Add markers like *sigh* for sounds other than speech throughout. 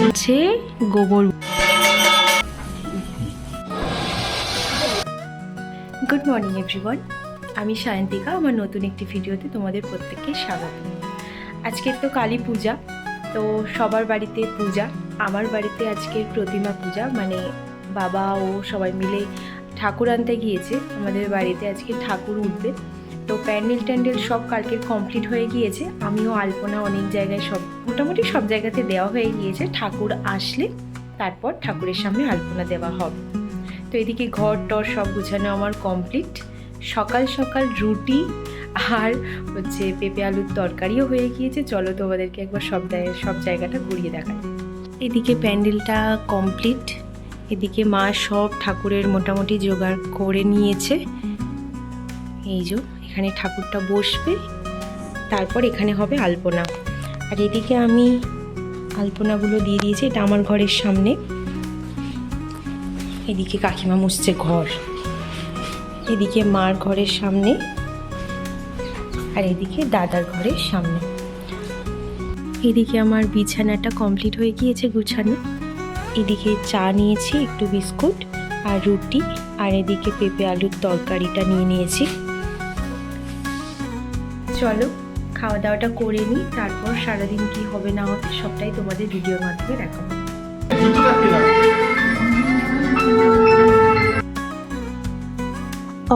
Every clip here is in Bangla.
হচ্ছে গোবর গুড মর্নিং এভরিওয়ান আমি সায়ন্তিকা, আমার নতুন একটি ভিডিওতে তোমাদের প্রত্যেককে স্বাগত। আজকের তো কালী পূজা, তো সবার বাড়িতে পূজা, আমার বাড়িতে আজকের প্রতিমা পূজা মানে বাবা ও সবাই মিলে ঠাকুর আনতে গিয়েছে। আমাদের বাড়িতে আজকে ঠাকুর উঠবে। তো প্যান্ডেল ট্যান্ডেল সব কালকে কমপ্লিট হয়ে গিয়েছে। আমিও আলপনা অনেক জায়গায় সব, মোটামুটি সব জায়গাতে দেওয়া হয়ে গিয়েছে। ঠাকুর আসলে তারপর ঠাকুরের সামনে আলপনা দেওয়া হবে। তো এদিকে ঘর টর সব গুছানো আমার কমপ্লিট সকাল সকাল রুটি আর হচ্ছে পেঁপে আলুর তরকারিও হয়ে গিয়েছে। চলো তোমাদেরকে একবার সব সব জায়গাটা ঘুরিয়ে দেখাই। এদিকে প্যান্ডেলটা কমপ্লিট এদিকে মা সব ঠাকুরের মোটামুটি জোগাড় করে নিয়েছে। এই যে এখানে ঠাকুরটা বসবে, তারপর এখানে হবে আলপনা। আর এদিকে আমি আলপনাগুলো দিয়ে দিয়েছি, এটা আমার ঘরের সামনে। এদিকে কাকিমা মুছছে ঘর। এদিকে মার ঘরের সামনে আর এদিকে দাদার ঘরের সামনে। এদিকে আমার বিছানাটা কমপ্লিট হয়ে গিয়েছে গুছানো। এদিকে চা নিয়েছি, একটু বিস্কুট আর রুটি। আর এদিকে পেঁপে আলুর তরকারিটা নিয়ে নিয়েছি। চলো খাওয়া দাওয়াটা করে নিই তারপর সারাদিন কি হবে না হবে সবটাই তোমাদের ভিডিওর মাধ্যমে দেখাবো।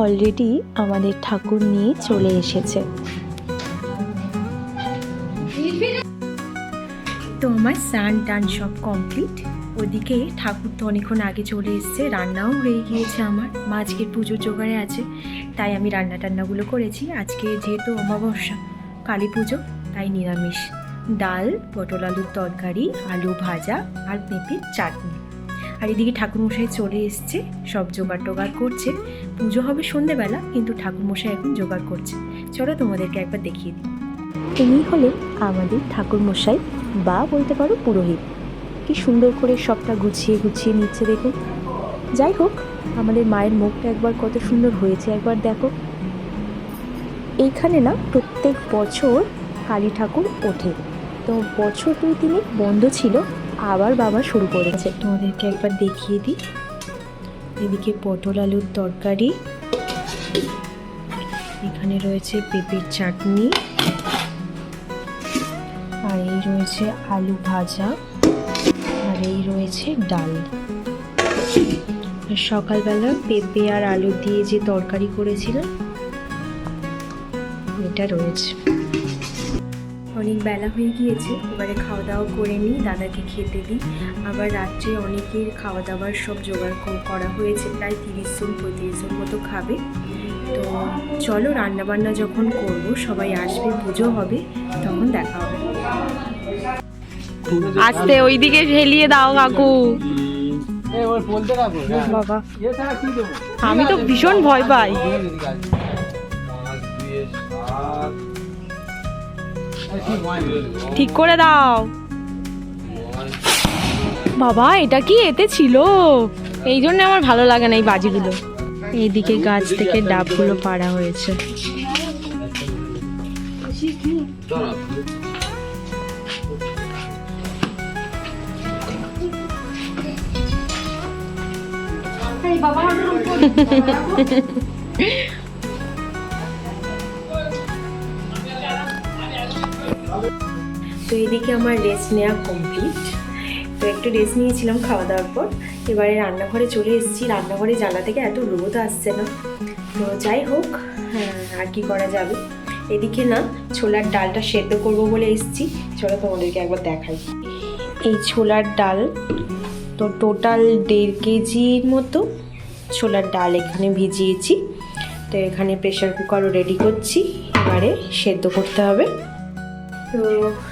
অলরেডি আমাদের ঠাকুর নিয়ে চলে এসেছে। তো আমার স্নান টান সব কমপ্লিট ওদিকে ঠাকুর তো অনেকক্ষণ আগে চলে এসছে, রান্নাও হয়ে গিয়েছে আমার, মা আজকের পুজোর জোগাড়ে আছে, তাই আমি রান্না টান্নাগুলো করেছি, আজকে যেহেতু অমাবস্যা, কালী পুজো, তাই নিরামিষ, ডাল, পটল আলুর তরকারি, আলু ভাজা আর পেঁপের চাটনি। আর এদিকে ঠাকুরমশাই চলে এসছে, সব জোগাড় টোগাড় করছে, পুজো হবে সন্ধেবেলা, কিন্তু ঠাকুরমশাই এখন জোগাড় করছে। চলো তোমাদেরকে একবার দেখিয়ে দিই। ইনি হলেন আমাদের ঠাকুরমশাই, বা বলতে পারো পুরোহিত। কি সুন্দর করে সবটা গুছিয়ে গুছিয়ে নিচ্ছে দেখুন। যাই হোক, আমাদের মায়ের মুখটা একবার কত সুন্দর হয়েছে, একবার দেখো। এইখানে না প্রত্যেক বছর কালী ঠাকুর ওঠে। তো বছর দুই তিনেক বন্ধ ছিল, আবার বাবা শুরু করেছে। তোমাদেরকে একবার দেখিয়ে দিই। এদিকে পটল আলুর তরকারি। এখানে রয়েছে পেঁপের চাটনি। আর এই রয়েছে আলু ভাজা। আর রয়েছে ডাল। সকালবেলা পেঁপে আর আলু দিয়ে যে তরকারি করেছিলাম, এটা রয়েছে। অনেক বেলা হয়ে গিয়েছে, এবারে খাওয়া দাওয়া করে নিই, দাদাকে খেতে দিই। আবার রাত্রে অনেকের খাওয়া দাওয়ার সব জোগাড় করা হয়েছে, প্রায় তিরিশ জন, পঁয়ত্রিশ জন মতো খাবে। তো চলো রান্নাবান্না যখন করব, সবাই আসবে, পুজো হবে, তখন দেখা হবে। আস্তে ওইদিকে ঠেলিয়ে দাও কাকু। বাবা। আমি তো ভীষণ ভয় পাই। ঠিক করে দাও। বাবা এটা কি এতে ছিল? এই জন্য আমার ভালো লাগে না এই বাজিগুলো। এইদিকে গাছ থেকে ডাবগুলো পাড়া হয়েছে। তো এদিকে আমার রেস্ট নেওয়া কমপ্লিট তো একটু রেস্ট নিয়েছিলাম খাওয়া দাওয়ার পর। এবারে রান্নাঘরে চলে এসেছি। রান্নাঘরে জ্বালা থেকে এত রোদ আসছে না। তো যাই হোক হ্যাঁ, আর কি করা যাবে? এদিকে না ছোলার ডালটা সেদ্ধ করব বলে এসেছি। চলো তোমাদেরকে একবার দেখাই। এই ছোলার ডাল তো টোটাল দেড় কেজির মতো। ছোলার ডাল এখানে ভিজিয়েছি। তো এখানে প্রেশার কুকারও রেডি করছি। এবারে সেদ্ধ করতে হবে। তো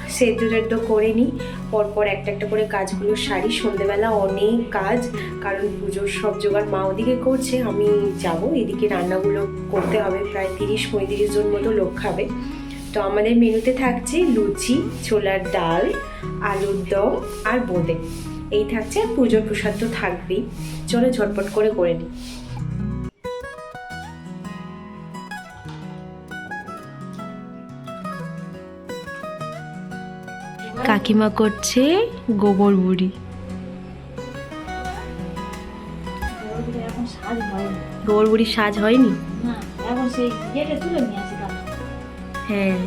সেদ্ধ টেদ্ধ করে নিই। পরপর একটা একটা করে কাজগুলো সারি। সন্ধেবেলা অনেক কাজ, কারণ পুজোর সব জোগাড় মা ওদিকে করছে, আমি যাব। এদিকে রান্নাগুলো করতে হবে। প্রায় তিরিশ পঁয়ত্রিশ জন মতো লোক খাবে। তো আমাদের মেনুতে থাকছে লুচি, ছোলার ডাল, আলুর দম আর বোঁদে। এই থাকছে পুজোর প্রসাদ তো থাকবেই। চলো ঝটপট করে করে নিই। কাকিমা করছে গোবর বুড়ি। গোবর বুড়ির সাজ হয়নি? হ্যাঁ।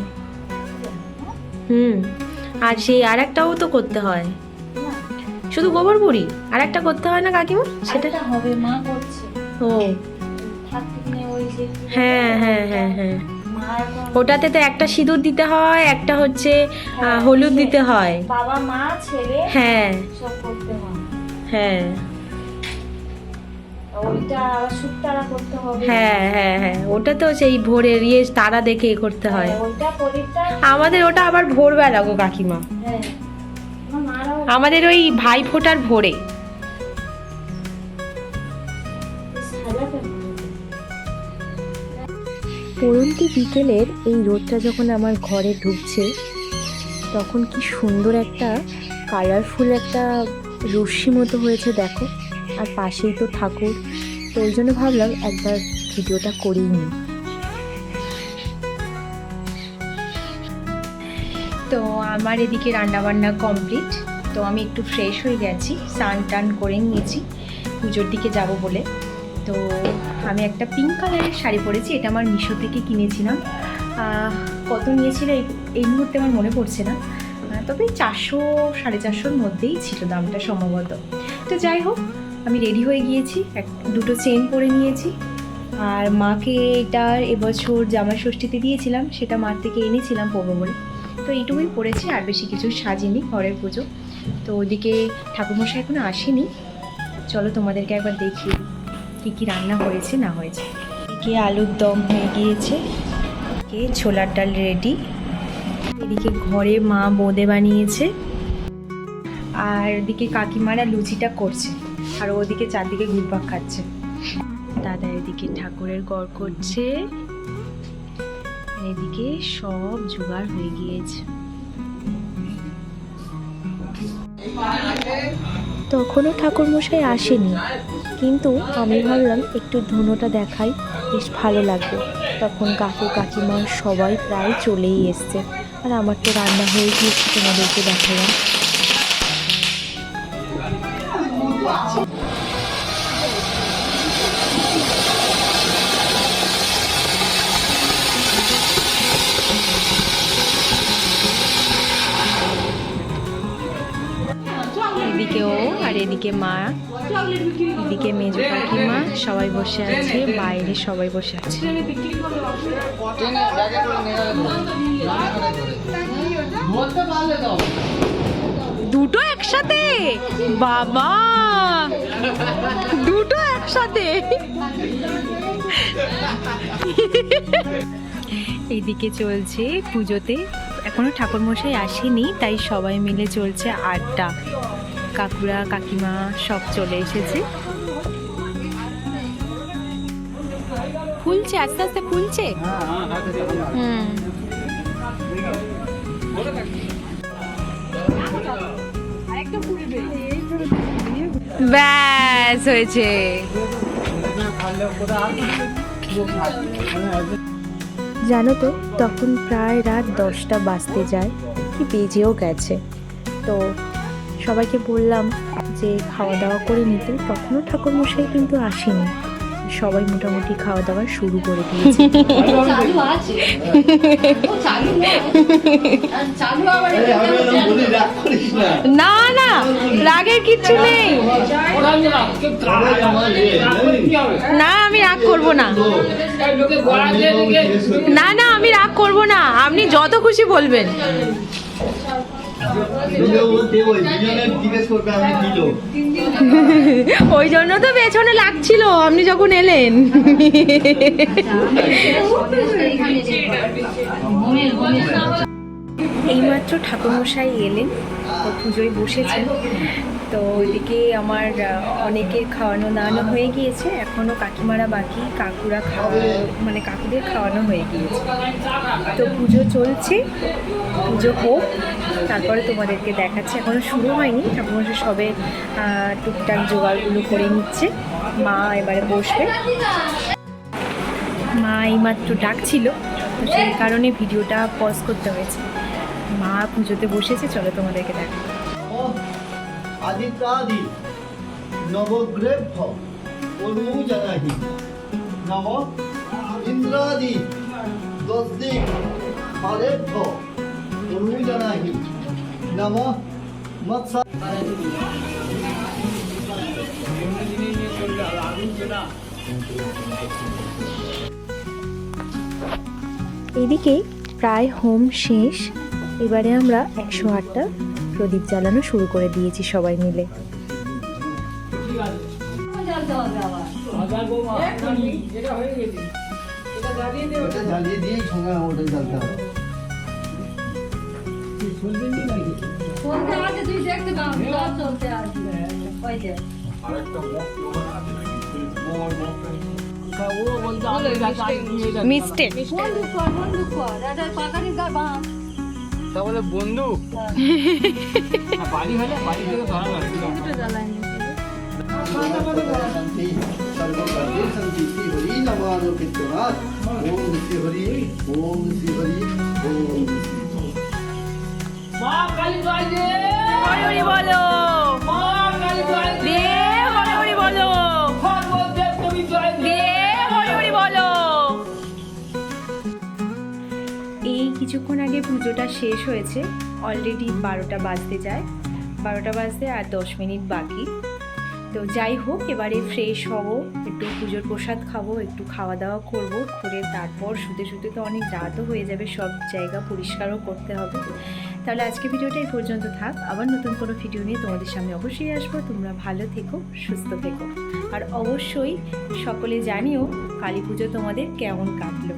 হুম, আর সেই আর একটাও তো করতে হয়। শুধু গোবর বুড়ি? আর একটা করতে হয় না কাকিমা? সেটা হবে মা করছে। ও। হ্যাঁ হ্যাঁ হ্যাঁ হ্যাঁ। ওটাতে তো একটা সিঁদুর দিতে হয় একটা হচ্ছে হলুদ দিতে হয়। বাবা মা ছেলে হ্যাঁ। সব করতে হয়। হ্যাঁ। হ্যাঁ হ্যাঁ হ্যাঁ। ওটা তো সেই ভোরের ইয়ে তারা দেখে করতে হয়। হ্যাঁ, আমাদের ওটা আবার ভোরবেলা গো কাকিমা। হ্যাঁ। আমাদের ওই ভাই ফোটার ভোরে। পরন্তি বিকেলের এই রোদটা যখন আমার ঘরে ঢুকছে তখন কি সুন্দর একটা কালারফুল একটা রশ্মি মতো হয়েছে দেখো। আর পাশেই তো ঠাকুর। তো ওই জন্য ভাবলাম একবার ভিডিওটা করেই নিই। তো আমার এদিকে রান্নাবান্না কমপ্লিট তো আমি একটু ফ্রেশ হয়ে গেছি, স্নান টান করে নিয়েছি, পুজোর দিকে যাব বলে। তো আমি একটা পিঙ্ক কালারের শাড়ি পরেছি, এটা আমার মিশো থেকে কিনেছিলাম। কত নিয়েছিল এই এই মুহূর্তে আমার মনে পড়ছে না। তবে চারশো, সাড়ে চারশোর মধ্যেই ছিল দামটা সম্ভবত। তো যাই হোক, আমি রেডি হয়ে গিয়েছি, এক, দুটো চেন পরে নিয়েছি। আর মাকে এটার এবছর জামা ষষ্ঠীতে দিয়েছিলাম, সেটা মার থেকে এনেছিলাম পরবো বলে। তো এইটুকুই পড়েছি, আর বেশি কিছু সাজিনি ঘরের পুজো। তো ওদিকে ঠাকুরমশাই এখনও আসেনি। চলো তোমাদেরকে একবার দেখি কী কী রান্না হয়েছে, না হয়েছে। এদিকে আলুর দম হয়ে গিয়েছে। কে ছোলার ডাল রেডি এদিকে ঘরে মা বোঁদে বানিয়েছে। আর ওদিকে কাকিমারা লুচিটা করছে। আর ওদিকে চারদিকে ঘুরপাক খাচ্ছে। দাদা এদিকে ঠাকুরের গড় করছে। এদিকে সব জোগাড় হয়ে গিয়েছে। তখনও ঠাকুরমশাই আসেনি, কিন্তু আমি ভাবলাম একটু ধুনোটা দেখাই, বেশ ভালো লাগবে। তখন কাকু কাকিমা সবাই প্রায় চলেই এসছে, আর আমার তো রান্না হয়ে গিয়েছে তোমাদেরকে দেখালাম। এদিকে মা, এদিকে মেজো কাকিমা সবাই বসে আছে, বাইরে সবাই বসে আছে। দুটো একসাথে? বাবা! দুটো একসাথে? এইদিকে চলছে পুজোতে। এখনও ঠাকুরমশাই আসেনি, তাই সবাই মিলে চলছে আড্ডা। কাকুরা, কাকিমা সব চলে এসেছে। ফুলছে, আস্তে আস্তে ফুলছে? হুম। ব্যাস, হয়েছে। জানো তো, তখন প্রায় রাত দশটা বাজতে যায়, কি বেজেও গেছে। তো সবাইকে বললাম যে খাওয়া দাওয়া করে নিতে। তখনও ঠাকুরমশাই কিন্তু আসেনি। সবাই মোটামুটি খাওয়া দাওয়া শুরু করে দিয়েছে। *laughs* না না রাগের কিচ্ছু নেই। না আমি রাগ করব না। না না আমি রাগ করব না। আপনি যত খুশি বলবেন। *laughs* ওই জন্য তো পেছনে লাগছিল আপনি যখন এলেন। এইমাত্র ঠাকুরমশাই এলেন তো পুজোয় বসেছেন। তো ওইদিকে আমার অনেকের খাওয়ানো দাওয়ানো হয়ে গিয়েছে এখনও কাকিমারা বাকি কাকুরা খাওয়া মানে কাকুদের খাওয়ানো হয়ে গিয়েছে। তো পুজো চলছে পুজো হোক, তারপরে তোমাদেরকে দেখাচ্ছি। এখনও শুরু হয়নি, ঠাকুরমশাই সবে টুকটাক জোগাড়গুলো করে নিচ্ছে। মা এবারে বসবে। মা এইমাত্র ডাকছিল, তো সেই কারণে ভিডিওটা পজ করতে হয়েছে। মা পুজোতে বসেছে, চলো তোমাদেরকে দেখো নম, ইন্দ্রাদি দশদিক এদিকে প্রায় হোম শেষ। এবারে আমরা একশো আটটা প্রদীপ জ্বালানো শুরু করে দিয়েছি সবাই মিলে। জ্বালতে হবে ওটা। জ্বালিয়ে দিয়েই সঙ্গে ওটা জ্বালতে হবে। চলতে আছে তুই দেখতে পাবি সব চলতে আছে ওই যে। মিস্টেক বন্দুক কর বন্দুক কর এটা পাকানির গা বাঁধ। তা বলে বন্ধু বাড়ি হলে বাড়ি থেকে ধরা লাগবে। জ্বালায়নি হরি হরি বলো। মা কালী বাজে দে হরি হরি বলো সর্বদেব তুমি জয় দে হরি হরি বলো। এই কিছুক্ষণ আগে পুজোটা শেষ হয়েছে। অলরেডি বারোটা বাজতে যায়। বারোটা বাজতে আর দশ মিনিট বাকি। তো যাই হোক এবারে ফ্রেশ হব একটু পুজোর প্রসাদ খাব একটু খাওয়া দাওয়া করব করে তারপর শুতে শুতে তো অনেক রাতও হয়ে যাবে সব জায়গা পরিষ্কারও করতে হবে। তাহলে আজকে ভিডিওটা এই পর্যন্ত থাক। আবার নতুন কোনো ভিডিও নিয়ে তোমাদের সামনে অবশ্যই আসব। তোমরা ভালো থেকো, সুস্থ থেকো। আর অবশ্যই সকলে জানিও কালী পুজো তোমাদের কেমন কাটলো।